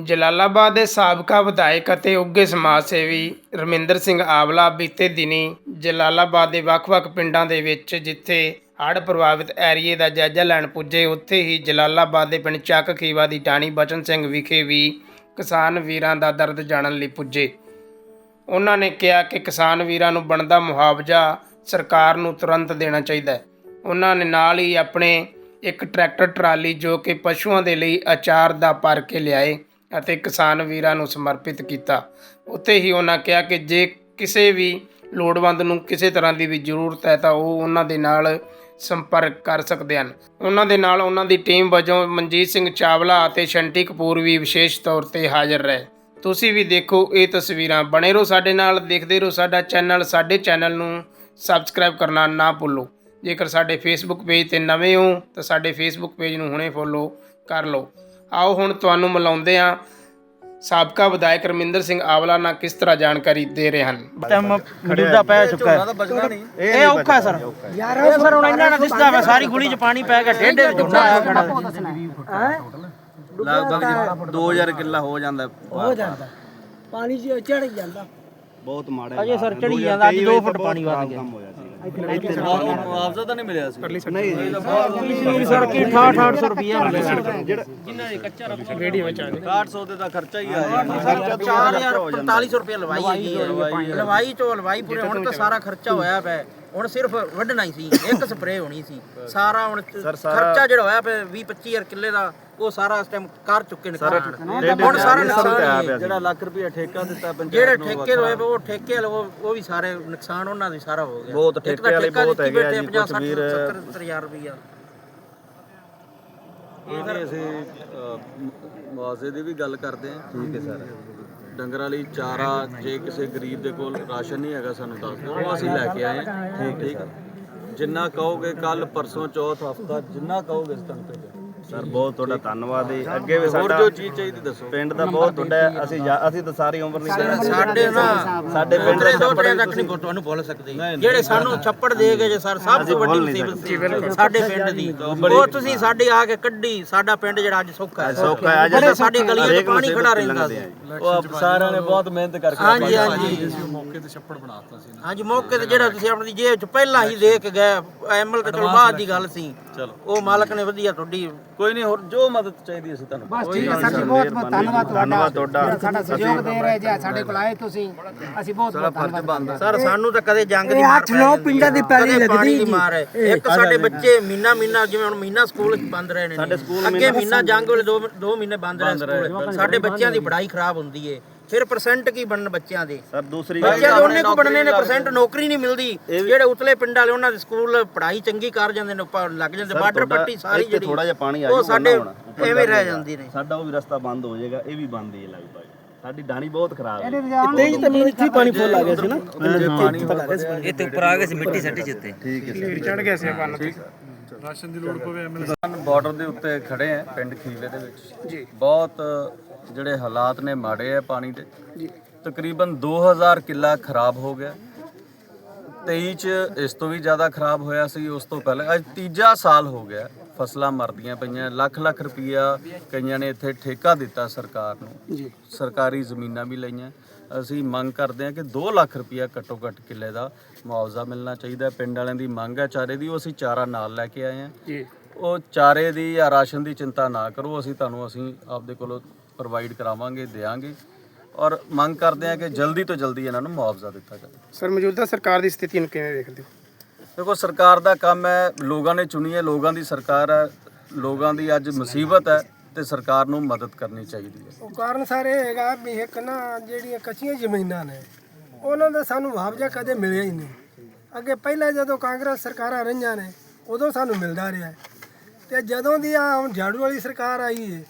ਜਲਾਲਾਬਾਦ ਦੇ ਸਾਬਕਾ ਵਿਧਾਇਕ ਅਤੇ ਉੱਘੇ ਸਮਾਜ ਸੇਵੀ ਰਮਿੰਦਰ ਸਿੰਘ ਆਵਲਾ ਬੀਤੇ ਦਿਨੀ ਜਲਾਲਾਬਾਦ ਦੇ ਵੱਖ-ਵੱਖ ਪਿੰਡਾਂ ਦੇ ਵਿੱਚ, ਜਿੱਥੇ ਹੜ੍ਹ ਪ੍ਰਭਾਵਿਤ ਏਰੀਏ ਦਾ ਜਾਇਜ਼ਾ ਲੈਣ ਪੁੱਜੇ, ਉੱਥੇ ਹੀ ਜਲਾਲਾਬਾਦ ਦੇ ਪਿੰਡ ਚੱਕ ਖੀਵਾ ਦੀ ਟਾਣੀ ਬਚਨ ਸਿੰਘ ਵਿਖੇ ਵੀ ਕਿਸਾਨ ਵੀਰਾਂ ਦਾ ਦਰਦ ਜਾਣਨ ਲਈ ਪੁੱਜੇ। ਉਹਨਾਂ ਨੇ ਕਿਹਾ ਕਿ ਕਿਸਾਨ ਵੀਰਾਂ ਨੂੰ ਬਣਦਾ ਮੁਆਵਜ਼ਾ ਸਰਕਾਰ ਨੂੰ ਤੁਰੰਤ ਦੇਣਾ ਚਾਹੀਦਾ ਹੈ। ਉਹਨਾਂ ਨੇ ਨਾਲ ਹੀ ਆਪਣੇ ਇੱਕ ਟਰੈਕਟਰ ਟਰਾਲੀ ਜੋ ਕਿ ਪਸ਼ੂਆਂ ਦੇ ਲਈ ਅਚਾਰ ਦਾ ਭਰ ਕੇ ਲਿਆਏ। ਅਤੇ ਕਿਸਾਨ ਵੀਰਾਂ ਨੂੰ ਸਮਰਪਿਤ ਕੀਤਾ। ਉੱਥੇ ਹੀ ਉਹਨਾਂ ਕਿਹਾ ਕਿ ਜੇ ਕਿਸੇ ਵੀ ਲੋੜਵੰਦ ਨੂੰ ਕਿਸੇ ਤਰ੍ਹਾਂ ਦੀ ਵੀ ਜ਼ਰੂਰਤ ਹੈ ਤਾਂ ਉਹ ਉਹਨਾਂ ਦੇ ਨਾਲ ਸੰਪਰਕ ਕਰ ਸਕਦੇ ਹਨ। ਉਹਨਾਂ ਦੇ ਨਾਲ ਉਹਨਾਂ ਦੀ ਟੀਮ ਵਜੋਂ ਮਨਜੀਤ ਸਿੰਘ ਚਾਵਲਾ ਅਤੇ ਸ਼ੰਟੀ ਕਪੂਰ ਵੀ ਵਿਸ਼ੇਸ਼ ਤੌਰ ਤੇ ਹਾਜ਼ਰ ਰਹੇ। ਤੁਸੀਂ ਵੀ ਦੇਖੋ ਇਹ ਤਸਵੀਰਾਂ। ਬਣੇ ਰਹੋ ਸਾਡੇ ਨਾਲ, ਦੇਖਦੇ ਰਹੋ ਸਾਡਾ ਚੈਨਲ। ਸਾਡੇ ਚੈਨਲ ਨੂੰ ਸਬਸਕ੍ਰਾਈਬ ਕਰਨਾ ਨਾ ਭੁੱਲੋ। ਜੇਕਰ ਸਾਡੇ ਫੇਸਬੁੱਕ ਪੇਜ ਤੇ ਨਵੇਂ ਹੋ ਤਾਂ ਸਾਡੇ ਫੇਸਬੁੱਕ ਪੇਜ ਨੂੰ ਹੁਣੇ ਫੋਲੋ ਕਰ ਲਓ। ਆਓ ਹੁਣ ਤੁਹਾਨੂੰ ਮਿਲਾਉਂਦੇ ਹਾਂ। ਸਾਬਕਾ ਵਿਧਾਇਕ ਰਮਿੰਦਰ ਸਿੰਘ ਆਵਲਾ ਨਾਲ ਕਿਸ ਤਰ੍ਹਾਂ ਜਾਣਕਾਰੀ ਦੇ ਰਹੇ ਹਨ? ਟਾਈਮ ਮੌਜੂਦਾ ਪੈ ਚੁੱਕਾ ਹੈ। ਇਹ ਔਖਾ ਹੈ ਸਰ। ਇਹ ਸਰ ਹੁਣ ਇਹਨਾਂ ਨਾਲ ਦਿਸਦਾ ਵਾ ਸਾਰੀ ਗੁਲੀ ਚ ਪਾਣੀ ਪੈ ਗਿਆ ਡੇਢੇ ਵਿੱਚ ਝੁੱਟਾ ਆਇਆ ਖੜਾ। ਲਗਭਗ 2000 ਕਿੱਲਾ ਹੋ ਜਾਂਦਾ। ਹੋ ਜਾਂਦਾ। ਪਾਣੀ ਚ ਚੜ ਜਾਂਦਾ। ਬਹੁਤ ਮਾੜਾ ਅਜੇ ਸਰ ਚੜੀ ਜਾਂਦਾ ਅੱਜ 2 ਫੁੱਟ ਪਾਣੀ ਵੱਧ ਗਿਆ। ਮੁਆਵਜ਼ਾ ਤਾਂ ਨਹੀਂ ਮਿਲਿਆ ਸੀ। ਨਹੀਂ ਸਰ ਕੀ 6800 ਰੁਪਏ ਮਿਲੇ ਸਰ 800 ਦੇ ਦਾ ਖਰਚਾ ਹੀ ਆਇਆ 4450 ਰੁਪਏ ਲਵਾਈ ਹੈਗੀ ਹੈ। ਲਵਾਈ ਚੋਂ ਲਵਾਈ ਪੂਰੇ ਹੁਣ ਤਾਂ ਸਾਰਾ ਖਰਚਾ ਹੋਇਆ ਪਿਆ। ਹੁਣ ਸਿਰਫ ਵੱਢਣਾ ਹੀ ਸੀ ਇੱਕ ਸਪਰੇਅ ਹੋਣੀ ਸੀ। ਸਾਰਾ ਹੁਣ ਖਰਚਾ ਜਿਹੜਾ ਹੋਇਆ ਪਿਆ 20 25000 ਕਿੱਲੇ ਦਾ ਉਹ ਸਾਰਾ ਇਸ ਟਾਈਮ ਕਰ ਚੁੱਕੇ ਨੇ। ਹੁਣ ਸਾਰਾ ਨੁਕਸਾਨ ਹੀ। ਜਿਹੜਾ ਲੱਖ ਰੁਪਏ ਠੇਕਾ ਦਿੱਤਾ ਪੰਚਾਇਤ ਜਿਹੜੇ ਠੇਕੇ ਹੋਏ ਪਏ, ਉਹ ਠੇਕੇ ਵਾਲੇ ਉਹ ਵੀ ਸਾਰੇ ਨੁਕਸਾਨ ਉਹਨਾਂ ਦਾ ਹੀ ਸਾਰਾ ਹੋ ਗਿਆ। ਬਹੁਤ ਠੇਕੇ ਵਾਲੇ ਬਹੁਤ ਹੈਗੇ ਆ ਜੀ, 50 ਕੁਛ ਵੀਰ- 70 ਹਜ਼ਾਰ ਰੁਪਇਆ। ਇਹ ਸਰ ਅਸੀਂ ਮੁਆਵਜ਼ੇ ਦੀ ਵੀ ਗੱਲ ਕਰਦੇ ਹਾਂ। ਠੀਕ ਹੈ ਸਰ। ਡੰਗਰਾਂ ਲਈ ਚਾਰਾ ਜੇ ਕਿਸੇ ਗਰੀਬ ਦੇ ਕੋਲ ਰਾਸ਼ਨ ਨਹੀਂ ਹੈਗਾ ਸਾਨੂੰ ਦੱਸ ਦਿਓ ਉਹ ਅਸੀਂ ਲੈ ਕੇ ਆਏ ਹਾਂ। ਠੀਕ ਹੈ ਜਿੰਨਾ ਕਹੋਗੇ ਕੱਲ ਪਰਸੋਂ ਚੌਥ ਹਫਤਾ ਜਿੰਨਾ ਕਹੋਗੇ ਤੁਹਾਨੂੰ ਭੇਜਾਂਗੇ। ਸਰ ਬਹੁਤ ਤੁਹਾਡਾ ਧੰਨਵਾਦ ਹੈ ਅੱਗੇ ਵੀ ਹੋਰ ਸਾਡਾ ਜੋ ਚੀਜ਼ ਚਾਹੀਦੀ ਦੱਸੋ। ਪਿੰਡ ਦਾ ਬਹੁਤ ਵੱਡਾ ਹੈ। ਅਸੀਂ ਜਾ- ਅਸੀਂ ਤਾਂ ਸਾਰੀ ਉਮਰ ਨਹੀਂ ਸਾਡੇ ਨਾ ਸਾਡੇ ਪਿੰਡ ਪਿੰਡਰੇ ਦੋਟਰੇ ਤੱਕ ਨਹੀਂ ਤੁਹਾਨੂੰ ਭੁੱਲ ਸਕਦੇ। ਜਿਹੜੇ ਸਾਨੂੰ ਛੱਪੜ ਦੇ ਗਏ ਜੇ ਸਰ ਸਭ ਤੋਂ ਵੱਡੀ ਮੁਸੀਬਤ ਸਾਡੇ ਪਿੰਡ ਦੀ। ਉਹ ਤੁਸੀਂ ਸਾਡੇ ਆ ਕੇ ਕੱਢੀ। ਸਾਡਾ ਪਿੰਡ ਜਿਹੜਾ ਅੱਜ ਸੌਖਾ ਹੈ। ਸੌਖਾ ਹੈ, ਅੱਜ ਸਾਡੀ ਗਲੀਆਂ 'ਚ ਪਾਣੀ ਖੜਾ ਰਹਿੰਦਾ ਸੀ। ਉਹ ਸਾਰਿਆਂ ਨੇ ਬਹੁਤ ਮਿਹਨਤ ਕਰਕੇ ਹਾਂਜੀ ਹਾਂਜੀ। ਮੌਕੇ ਤੇ ਛੱਪੜ ਬਣਾਤਾ ਸੀ ਹਾਂਜੀ ਮੌਕੇ ਤੇ ਜਿਹੜਾ ਤੁਸੀਂ ਆਪਣੀ ਜੇਬ 'ਚ ਪਹਿਲਾਂ ਹੀ ਦੇ ਕੇ ਗਏ ਐਮਐਲ ਤੇ ਚਲੋ ਬਾਅਦ ਦੀ ਗੱਲ ਸੀ। ਚਲੋ। ਉਹ ਮਾਲਕ ਨੇ ਵਧੀਆ ਤੁਹਾਡੀ ਕੋਈ ਨਹੀਂ ਹੋਰ ਜੋ ਮਦਦ ਚਾਹੀਦੀ ਅਸੀਂ ਤੁਹਾਨੂੰ। ਬਸ ਠੀਕ ਹੈ ਸਰ ਜੀ ਬਹੁਤ ਬਹੁਤ ਧੰਨਵਾਦ ਧੰਨਵਾਦ ਤੁਹਾਡਾ। ਤੁਹਾਡਾ ਸਾਡਾ ਸਹਿਯੋਗ ਦੇ ਰਹੇ ਜੇ ਸਾਡੇ ਕੋਲ ਆਏ ਤੁਸੀਂ ਅਸੀਂ ਬਹੁਤ ਬਹੁਤ ਧੰਨਵਾਦ ਸਰ ਸਾਨੂੰ ਤਾਂ ਕਦੇ ਜੰਗ ਦੀ ਮਾਰ ਅੱਠ ਨੌ ਪਿੰਡਾਂ ਦੀ ਪਾਣੀ ਲੱਗਦੀ ਇੱਕ ਸਾਡੇ ਬੱਚੇ ਮਹੀਨਾ ਮਹੀਨਾ ਜਿਵੇਂ ਹੁਣ ਮਹੀਨਾ ਸਕੂਲ ਬੰਦ ਰਹੇ ਨੇ ਅੱਗੇ ਮਹੀਨਾ ਜੰਗ ਵੇਲੇ ਦੋ ਦੋ ਮਹੀਨੇ ਬੰਦ ਰਹੇ। ਸਕੂਲ। ਸਾਡੇ ਬੱਚਿਆਂ ਦੀ ਪੜ੍ਹਾਈ ਖਰਾਬ ਹੁੰਦੀ ਏ। ਫਿਰ ਪਰਸੈਂਟ ਕੀ ਬਣਨ ਬੱਚਿਆਂ ਦੇ? ਸਰ ਦੂਸਰੀ ਬੱਚਿਆਂ ਦੇ ਉਹਨੇ ਕੋ ਬਣਨੇ ਨੇ? ਪਰਸੈਂਟ ਨੌਕਰੀ ਨਹੀਂ ਮਿਲਦੀ। ਜਿਹੜੇ ਉਤਲੇ ਪਿੰਡਾਂ ਵਾਲੇ ਉਹਨਾਂ ਦੇ ਸਕੂਲ ਪੜ੍ਹਾਈ ਚੰਗੀ ਕਰ ਜਾਂਦੇ ਨੇ ਉੱਪਰ ਲੱਗ ਜਾਂਦੇ ਬਾਰਡਰ ਪੱਟੀ ਸਾਰੀ ਇੱਥੇ ਜਿਹੜੀ ਥੋੜਾ ਜਿਹਾ ਪਾਣੀ ਆ ਉਹ ਸਾਡੇ ਨਾ। ਐਵੇਂ ਰਹਿ ਜਾਂਦੀ ਨੇ। ਸਾਡਾ ਉਹ ਵੀ ਰਸਤਾ ਬੰਦ ਹੋ ਜਾਏਗਾ ਇਹ ਵੀ ਬੰਦ ਹੀ ਹੈ ਲਗਭਗ। ਸਾਡੀ ਢਾਣੀ ਬਹੁਤ ਖਰਾਬ ਹੈ। ਤੇਜ ਤਾਂ ਮੈਨੂੰ ਇੱਥੇ ਪਾਣੀ ਫੁੱਲ ਆ ਗਿਆ ਸੀ ਨਾ। ਬਾਰਡਰ ਦੇ ਉੱਤੇ ਖੜੇ ਆ ਪਿੰਡ ਖੀਵੇ ਦੇ ਵਿੱਚ। ਜੀ। ਬਹੁਤ ਜਿਹੜੇ ਹਾਲਾਤ ਨੇ ਮਾੜੇ ਆ ਪਾਣੀ ਦੇ ਜੀ। ਤਕਰੀਬਨ 2000 ਕਿੱਲਾ ਖਰਾਬ ਹੋ ਗਿਆ। 23 ਚ ਇਸ ਤੋਂ ਵੀ ਜ਼ਿਆਦਾ ਖਰਾਬ ਹੋਇਆ ਸੀ ਉਸ ਤੋਂ ਪਹਿਲਾਂ ਅੱਜ ਤੀਜਾ ਸਾਲ ਹੋ ਗਿਆ ਫਸਲਾਂ ਮਰਦੀਆਂ ਪਈਆਂ ਲੱਖ ਲੱਖ ਰੁਪਈਆ ਕਈਆਂ ਨੇ ਇੱਥੇ ਠੇਕਾ ਦਿੱਤਾ ਸਰਕਾਰ ਨੂੰ। ਜੀ। ਸਰਕਾਰੀ ਜ਼ਮੀਨਾਂ ਵੀ ਲਈਆਂ। ਅਸੀਂ ਮੰਗ ਕਰਦੇ ਹਾਂ ਕਿ 2 ਲੱਖ ਰੁਪਈਆ ਘੱਟੋ ਘੱਟ ਕਿੱਲੇ ਦਾ ਮੁਆਵਜ਼ਾ ਮਿਲਣਾ ਚਾਹੀਦਾ। ਪਿੰਡ ਵਾਲਿਆਂ ਦੀ ਮੰਗ ਹੈ ਚਾਰੇ ਦੀ ਉਹ ਅਸੀਂ ਚਾਰਾ ਨਾਲ ਲੈ ਕੇ ਆਏ ਹਾਂ। ਜੀ। ਉਹ ਚਾਰੇ ਦੀ ਜਾਂ ਰਾਸ਼ਨ ਦੀ ਚਿੰਤਾ ਨਾ ਕਰੋ ਅਸੀਂ ਤੁਹਾਨੂੰ ਅਸੀਂ ਆਪਦੇ ਕੋਲੋਂ ਪ੍ਰੋਵਾਈਡ ਕਰਾਵਾਂਗੇ ਦੇਵਾਂਗੇ ਔਰ ਮੰਗ ਕਰਦੇ ਹਾਂ ਕਿ ਜਲਦੀ ਤੋਂ ਜਲਦੀ ਇਹਨਾਂ ਨੂੰ ਮੁਆਵਜ਼ਾ ਦਿੱਤਾ ਜਾਵੇ। ਸਰ ਮੌਜੂਦਾ ਸਰਕਾਰ ਦੀ ਸਥਿਤੀ ਨੂੰ ਕਿਵੇਂ ਵੇਖਦੇ ਹੋ? ਦੇਖੋ ਸਰਕਾਰ ਦਾ ਕੰਮ ਹੈ ਲੋਕਾਂ ਨੇ ਚੁਣੀ ਹੈ ਲੋਕਾਂ ਦੀ ਸਰਕਾਰ ਹੈ ਲੋਕਾਂ ਦੀ ਅੱਜ ਮੁਸੀਬਤ ਹੈ ਤੇ ਸਰਕਾਰ ਨੂੰ ਮਦਦ ਕਰਨੀ ਚਾਹੀਦੀ ਹੈ। ਉਹ ਕਾਰਨ ਸਾਰੇ ਹੈਗਾ ਵੀ ਇੱਕ ਨਾ ਜਿਹੜੀਆਂ ਕੱਚੀਆਂ ਜ਼ਮੀਨਾਂ ਨੇ ਉਹਨਾਂ ਦਾ ਸਾਨੂੰ ਮੁਆਵਜ਼ਾ ਕਦੇ ਮਿਲਿਆ ਹੀ ਨਹੀਂ। ਅੱਗੇ ਪਹਿਲਾਂ ਜਦੋਂ ਕਾਂਗਰਸ ਸਰਕਾਰਾਂ ਰਹੀਆਂ ਨੇ ਉਦੋਂ ਸਾਨੂੰ ਮਿਲਦਾ ਰਿਹਾ। ਤੇ ਜਦੋਂ ਦੀ ਆ ਹੁਣ ਝਾੜੂ ਵਾਲੀ ਸਰਕਾਰ ਆਈ ਹੈ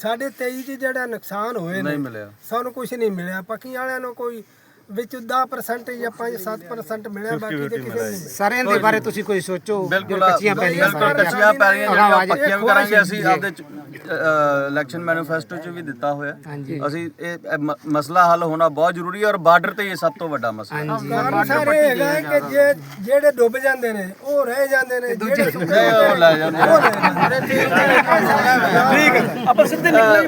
ਸਾਡੇ 23 ਚ ਜਿਹੜਾ ਨੁਕਸਾਨ ਹੋਏ ਨੇ ਨਹੀਂ ਮਿਲਿਆ। ਸਾਨੂੰ ਕੁਝ ਨਹੀਂ ਮਿਲਿਆ। ਪੱਕੀ ਵਾਲਿਆਂ ਨੂੰ ਕੋਈ ਵਿੱਚ 10% ਜਾਂ 5-7% ਮਿਲਿਆ ਬਾਕੀ ਤੇ ਕਿਸੇ ਨੂੰ ਸਰ ਇਹਦੇ ਬਾਰੇ ਤੁਸੀਂ ਕੋਈ ਸੋਚੋ ਬਿਲਕੁਲ ਕੱਚੀਆਂ ਪੈਲੀਆਂ ਬਿਲਕੁਲ ਕੱਚੀਆਂ ਪੈਲੀਆਂ ਜਿਹੜੀਆਂ ਪੱਕੀਆਂ ਵੀ ਕਰਾਂਗੇ ਅਸੀਂ ਆਪਦੇ ਇਲੈਕਸ਼ਨ ਮੈਨੀਫੈਸਟੋ 'ਚ ਵੀ ਦਿੱਤਾ ਹੋਇਆ। ਅਸੀਂ ਇਹ ਮਸਲਾ ਹੱਲ ਹੋਣਾ ਬਹੁਤ ਜ਼ਰੂਰੀ ਹੈ ਔਰ ਬਾਰਡਰ ਤੇ ਇਹ ਸਭ ਤੋਂ ਵੱਡਾ ਮਸਲਾ ਹੈ। ਸਾਰੇ ਹੈਗਾ ਕਿ ਜੇ ਜਿਹੜੇ ਡੁੱਬ ਜਾਂਦੇ ਨੇ ਉਹ ਰਹਿ ਜਾਂਦੇ ਨੇ ਜਿਹੜੇ ਸੁੱਕੇ ਉਹ ਲੈ ਜਾਂਦੇ ਉਹ ਲੈ ਜਾਂਦੇ ਨੇ। ਠੀਕ ਹੈ। ਆਪਾਂ ਸਿੱਧੇ ਨਿਕਲੇ